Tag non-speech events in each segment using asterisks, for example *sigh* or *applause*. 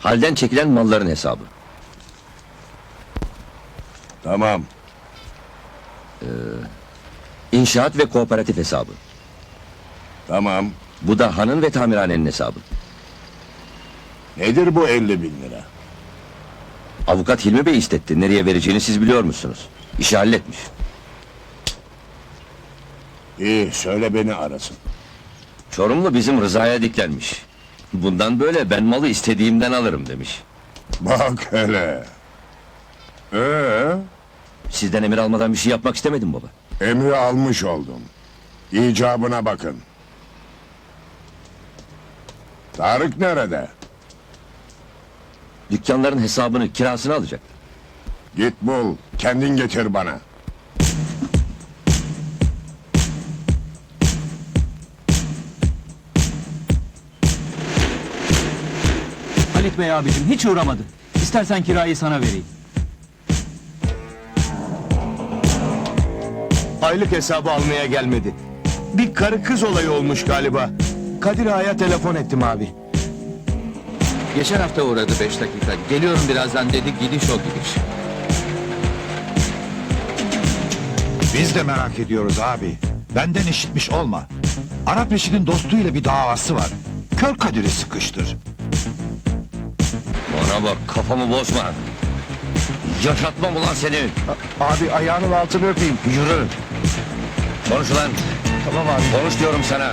Halden çekilen malların hesabı. Tamam. İnşaat ve kooperatif hesabı. Tamam. Bu da hanın ve tamirhanenin hesabı. Nedir bu 50 bin lira? Avukat Hilmi Bey istetti. Nereye vereceğini siz biliyor musunuz? İşi halletmiş. İyi söyle beni arasın. Çorumlu bizim Rıza'ya diklenmiş. Bundan böyle ben malı istediğimden alırım demiş. Bak hele. Ee, Sizden emir almadan bir şey yapmak istemedim baba. emri almış oldum. İcabına bakın. Tarık nerede? Dükkanların hesabını, kirasını alacak. Git bul, kendin getir bana. Halit Bey abicim hiç uğramadı. İstersen kirayı sana vereyim. Aylık hesabı almaya gelmedi. Bir karı kız olayı olmuş galiba. Kadir Ağa'ya telefon ettim abi. Geçen hafta uğradı beş dakika. Geliyorum birazdan dedi gidiş o gidiş. Biz de merak ediyoruz abi. Benden işitmiş olma. Arap eşinin dostuyla bir davası var. Kör Kadir'i sıkıştır. Bana bak kafamı bozma. Yaşatmam ulan seni. Abi ayağının altını öpeyim. Yürü. Konuş ulan. Tamam abi. Konuş diyorum sana.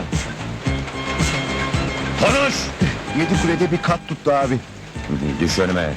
Konuş. Yedi kulede bir kat tuttu abi. Düş önüme.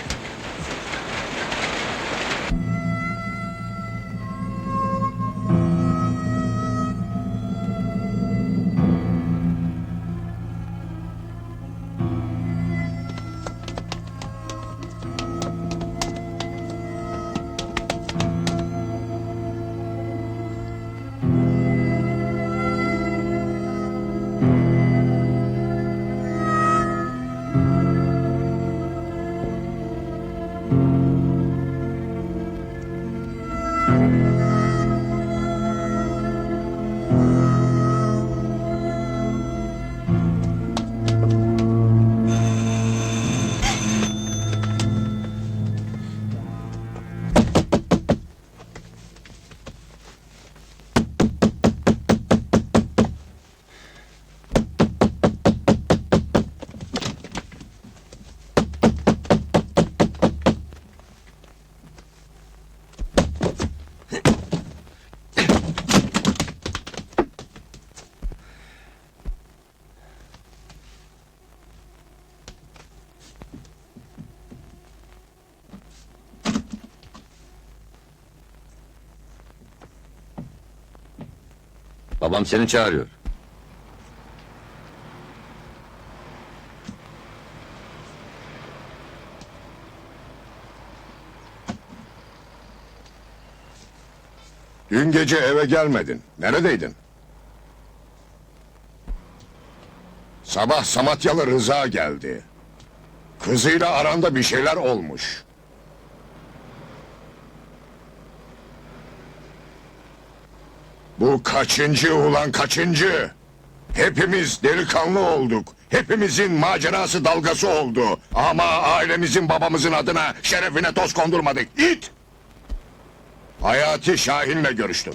Babam seni çağırıyor. Dün gece eve gelmedin. Neredeydin? Sabah Samatyalı Rıza geldi. Kızıyla aranda bir şeyler olmuş. Bu kaçıncı ulan kaçıncı? Hepimiz delikanlı olduk. Hepimizin macerası dalgası oldu. Ama ailemizin babamızın adına şerefine toz kondurmadık. İt! Hayati Şahin'le görüştüm.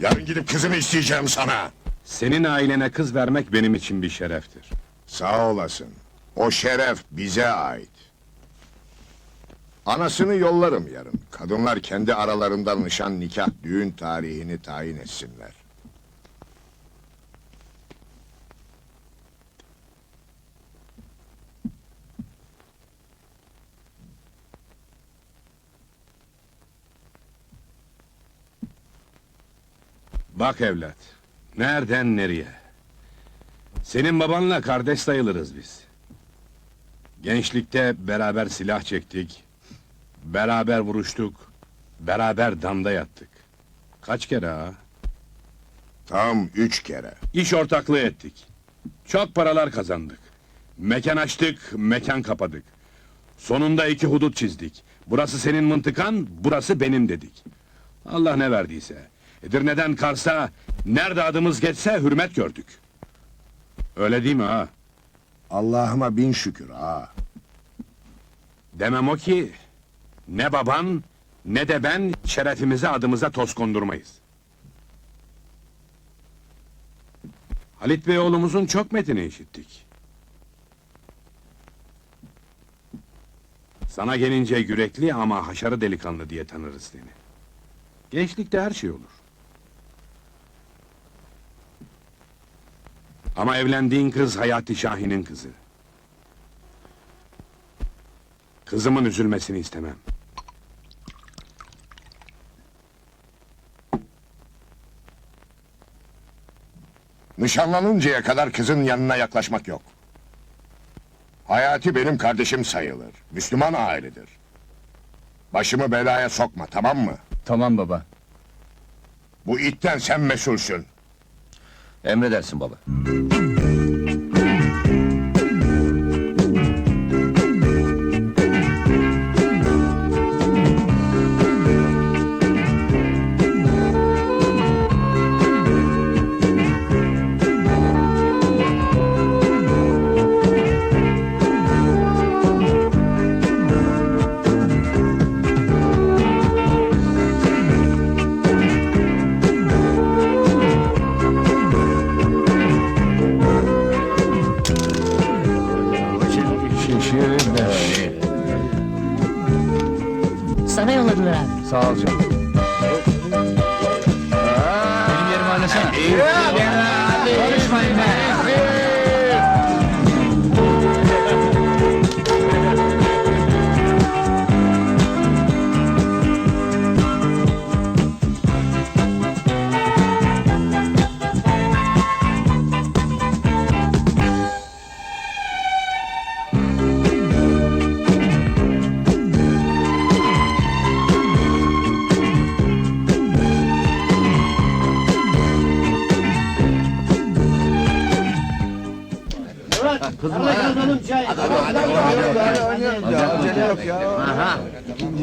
Yarın gidip kızını isteyeceğim sana. Senin ailene kız vermek benim için bir şereftir. Sağ olasın. O şeref bize ait. Anasını yollarım yarın. Kadınlar kendi aralarında nişan, nikah, düğün tarihini tayin etsinler. Bak evlat, nereden nereye? Senin babanla kardeş sayılırız biz. Gençlikte beraber silah çektik, beraber vuruştuk, beraber damda yattık. Kaç kere ha? Tam üç kere. İş ortaklığı ettik. Çok paralar kazandık. Mekan açtık, mekan kapadık. Sonunda iki hudut çizdik. Burası senin mıntıkan, burası benim dedik. Allah ne verdiyse. Edirne'den Kars'a, nerede adımız geçse hürmet gördük. Öyle değil mi ha? Allah'ıma bin şükür ha. Demem o ki ne baban ne de ben şerefimize adımıza toz kondurmayız. Halit Bey oğlumuzun çok metini işittik. Sana gelince yürekli ama haşarı delikanlı diye tanırız seni. Gençlikte her şey olur. Ama evlendiğin kız Hayati Şahin'in kızı. Kızımın üzülmesini istemem. Nişanlanıncaya kadar kızın yanına yaklaşmak yok. Hayati benim kardeşim sayılır. Müslüman ailedir. Başımı belaya sokma tamam mı? Tamam baba. Bu itten sen mesulsün. Emredersin baba.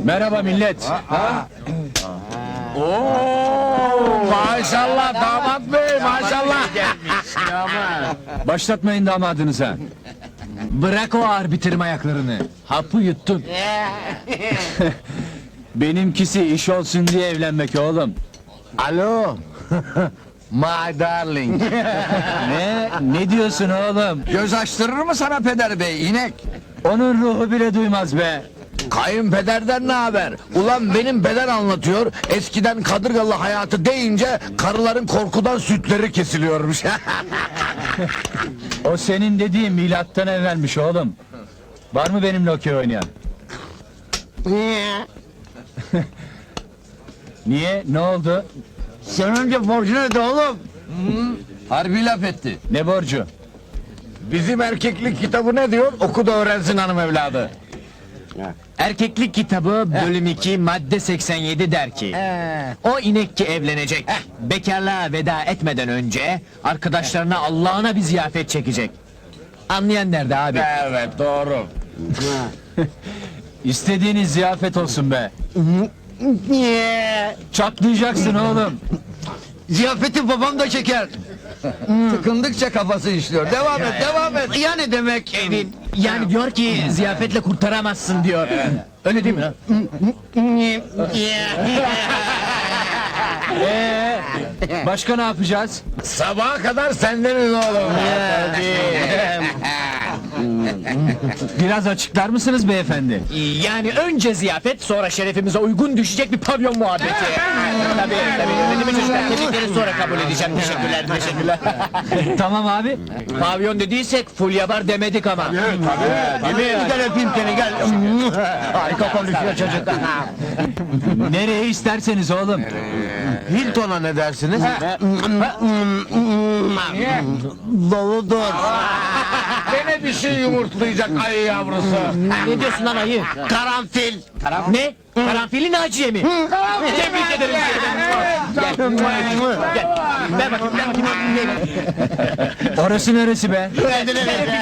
Merhaba millet. Maşallah damat bey maşallah. Başlatmayın damadınıza. Bırak o ağır bitirme ayaklarını. Hapı yuttun. *laughs* Benimkisi iş olsun diye evlenmek oğlum. Alo. *laughs* My darling. *laughs* Ne? Ne diyorsun oğlum? Göz açtırır mı sana peder bey inek? Onun ruhu bile duymaz be. Kayınpederden ne haber? Ulan benim peder anlatıyor. Eskiden kadırgalı hayatı deyince karıların korkudan sütleri kesiliyormuş. O senin dediğin milattan evvelmiş oğlum. Var mı benimle okey oynayan? Niye? *laughs* Ne oldu? Sen önce borcunu öde oğlum. Harbi laf etti. Ne borcu? Bizim erkeklik kitabı ne diyor? Oku da öğrensin hanım evladı. Erkeklik kitabı bölüm 2 madde 87 der ki O inek ki evlenecek Bekarlığa veda etmeden önce Arkadaşlarına Allah'ına bir ziyafet çekecek Anlayan nerede abi? Evet doğru. *laughs* İstediğiniz ziyafet olsun be. Çatlayacaksın oğlum. Ziyafeti babam da çeker. Tıkındıkça kafası işliyor. Devam et, devam et. Yani demek Yani diyor ki ziyafetle kurtaramazsın diyor Öyle değil mi? *laughs* Ee, başka ne yapacağız? Sabaha kadar sendeniz oğlum. Biraz açıklar mısınız beyefendi? Yani önce ziyafet sonra şerefimize uygun düşecek bir pavyon muhabbeti Tabii tabii Öyle mi çocuklar tebrikleri sonra kabul edeceğim Teşekkürler teşekkürler *laughs* tamam abi. Pavyon dediysek full yabar demedik ama. Tabii. Değil mi? Gel öpeyim seni gel. *laughs* Harika konuşuyor çocuk. Nereye isterseniz oğlum. Hilton'a ne dersiniz? Doludur. Gene bir şey yumurtlayacak ayı yavrusu. Ne diyorsun lan ayı? Karanfil. Karan ne? Karanfilin Naciye mi? Tebrik ederim. Gel. Gel. Ver bakayım, ver bakayım. Orası neresi be?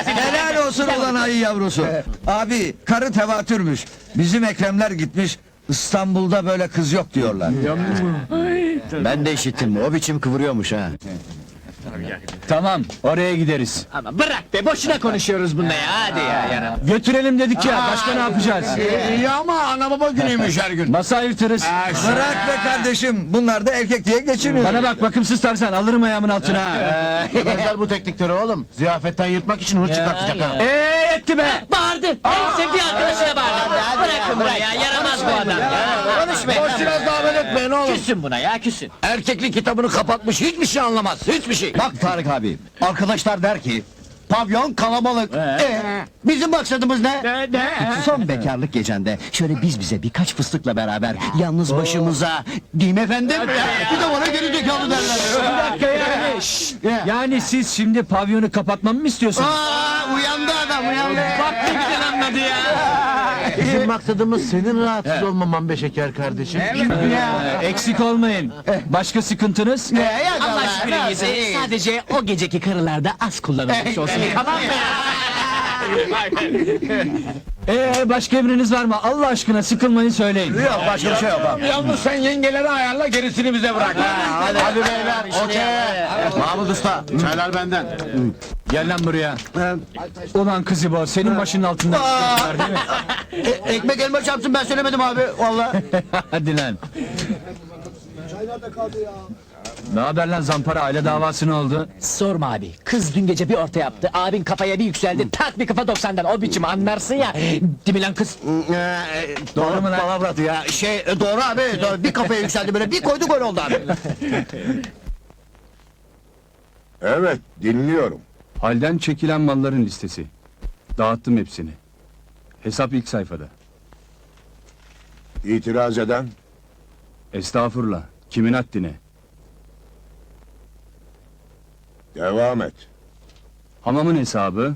Helal olsun olan ayı yavrusu. Abi karı tevatürmüş. Bizim Ekremler gitmiş. İstanbul'da böyle kız yok diyorlar. Ben de işittim. O biçim kıvırıyormuş ha. Tamam oraya gideriz. Ama bırak be boşuna konuşuyoruz bunda ya hadi ya yarın. Götürelim dedik ya başka ne yapacağız? İyi ama ana baba günüymüş her gün. Masa ayırtırız. Bırak be kardeşim. Bunlar da erkek diye geçiniyor. Bana bak bakımsız tarsan alırım ayağımın altına. ha. Yemezler *laughs* bu teknikleri oğlum. Ziyafetten yırtmak için hırs çıkartacak ha. Eee etti be. Bağırdı. En sevdiği arkadaşına bağırdı. Bırakın buraya yaramaz bu adam ya. Konuşmayın. Boş biraz davet etmeyin oğlum. Küsün buna ya küsün. Erkeklik kitabını kapatmış hiçbir şey anlamaz. Hiçbir şey. Bak Tarık abi. Arkadaşlar der ki pavyon kalabalık. Ee, bizim maksadımız ne? Son bekarlık gecende şöyle biz bize birkaç fıstıkla beraber yalnız başımıza değil mi efendim? Bir de bana geri zekalı derler. Bir dakika yani. Şşt! Yani siz şimdi pavyonu kapatmamı mı istiyorsunuz? Aa, uyandı adam uyandı. Bak ne güzel anladı ya. Bizim maksadımız senin rahatsız olmaman be şeker kardeşim. Ee, eksik olmayın. Başka sıkıntınız? Allah şükür Sadece o geceki karılarda az kullanılmış olsun. tamam mı *laughs* Ee, başka emriniz var mı? Allah aşkına sıkılmayın söyleyin. Yok başka bir şey yok. Yalnız sen yengeleri ayarla gerisini bize bırak. hadi, hadi beyler okey. Mahmut Usta çaylar benden. Gel lan buraya. Ulan kızı bu senin başının altında var değil mi? *laughs* E, ekmek elma çarpsın ben söylemedim abi vallahi. *laughs* Hadi lan. Ne haber lan zampara aile davası ne oldu? Sorma abi. Kız dün gece bir orta yaptı. Abin kafaya bir yükseldi. Tak bir kafa 90'dan. O biçim anlarsın ya. Değil mi lan kız? doğru mu lan? Palavratı ya. Şey e, doğru abi. Doğru. Bir kafaya yükseldi böyle bir koydu gol oldu abi. *laughs* Evet, dinliyorum. Halden çekilen malların listesi. Dağıttım hepsini. Hesap ilk sayfada. İtiraz eden? Estağfurullah. Kimin haddine? Devam et. Hamamın hesabı,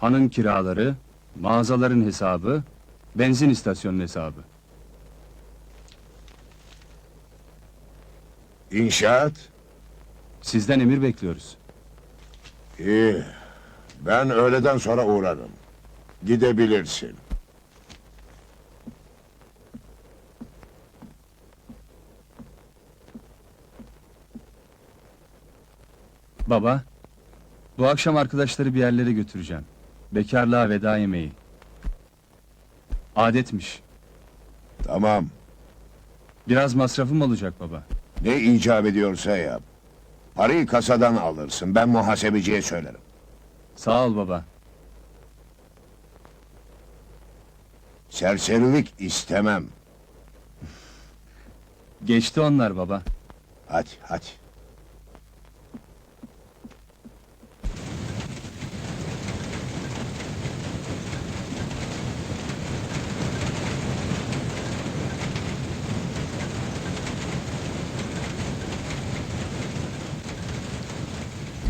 hanın kiraları, mağazaların hesabı, benzin istasyonunun hesabı. İnşaat? Sizden emir bekliyoruz. İyi. Ben öğleden sonra uğrarım. Gidebilirsin. Baba, bu akşam arkadaşları bir yerlere götüreceğim. Bekarlığa veda yemeği. Adetmiş. Tamam. Biraz masrafım olacak baba. Ne icap ediyorsa yap. Parayı kasadan alırsın. Ben muhasebeciye söylerim. Sağ ol baba. Serserilik istemem. Geçti onlar baba. Hadi, hadi.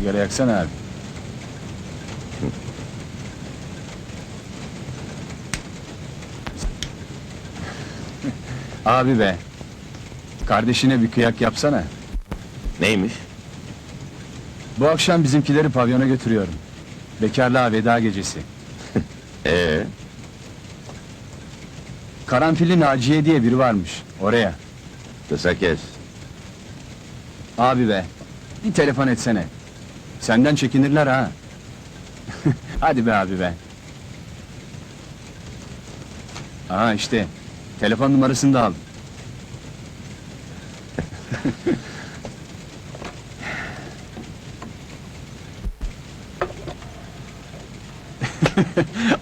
Sigara yaksana abi. *laughs* abi be. Kardeşine bir kıyak yapsana. Neymiş? Bu akşam bizimkileri pavyona götürüyorum. Bekarlığa veda gecesi. *laughs* Ee, Karanfilli Naciye diye biri varmış. Oraya. kısa kes. Abi be. Bir telefon etsene. Senden çekinirler ha. *laughs* Hadi be abi be. Aha işte. Telefon numarasını da al. *laughs*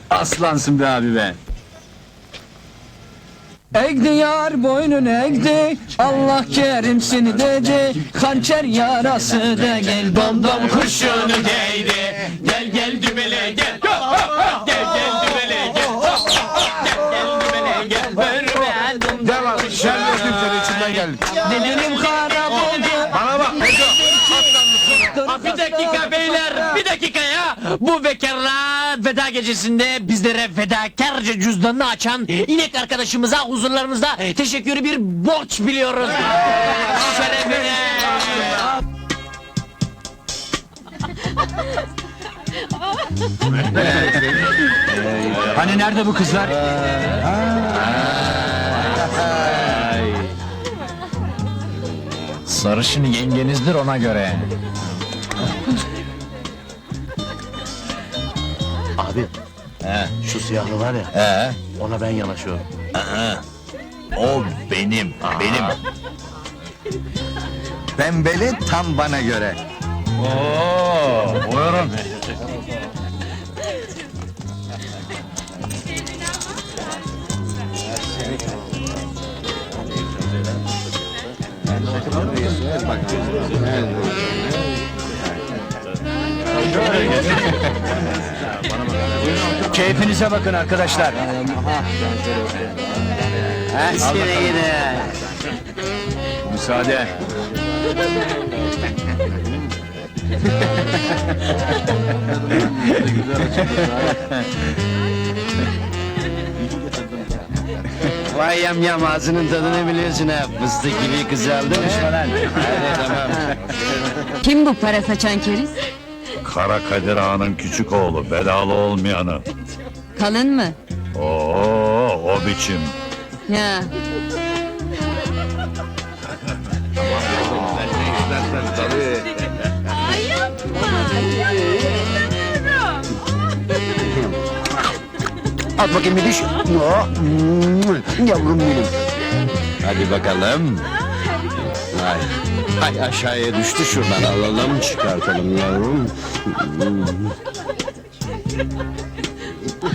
Aslansın be abi be. Egdi yar boynun egdi Allah kerim seni dedi. Hançer yarası da gel dom dom kurşunu değdi Gel gel dümele gel. Gel gel dümele Bu bekarlığa veda gecesinde bizlere fedakarca cüzdanını açan inek arkadaşımıza huzurlarınızda teşekkürü bir borç biliyoruz. Şerefine. Hani nerede bu kızlar? Sarışın yengenizdir ona göre. Abi. Şu siyahlı var ya. Ee, Ona ben yanaşıyorum. o benim, benim. Pembeli tam bana göre. Oo, buyurun. *laughs* Keyfinize bakın arkadaşlar. Yine yine. Müsaade. Vay yam yam ağzının tadını biliyorsun ha. Fıstık gibi kızardı mı? Hadi tamam. Kim bu para saçan keriz? Kara Kadir Ağa'nın küçük oğlu, belalı olmayanı. Kalın mı? Oo, o biçim. Ya. At bakayım bir diş. Oh, mm, Yavrum benim. Hadi bakalım. Ay, ay aşağıya düştü şuradan alalım çıkartalım yavrum.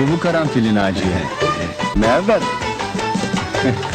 Bu bu karanfilin Naciye. Ne haber? *laughs*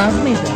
Almaz?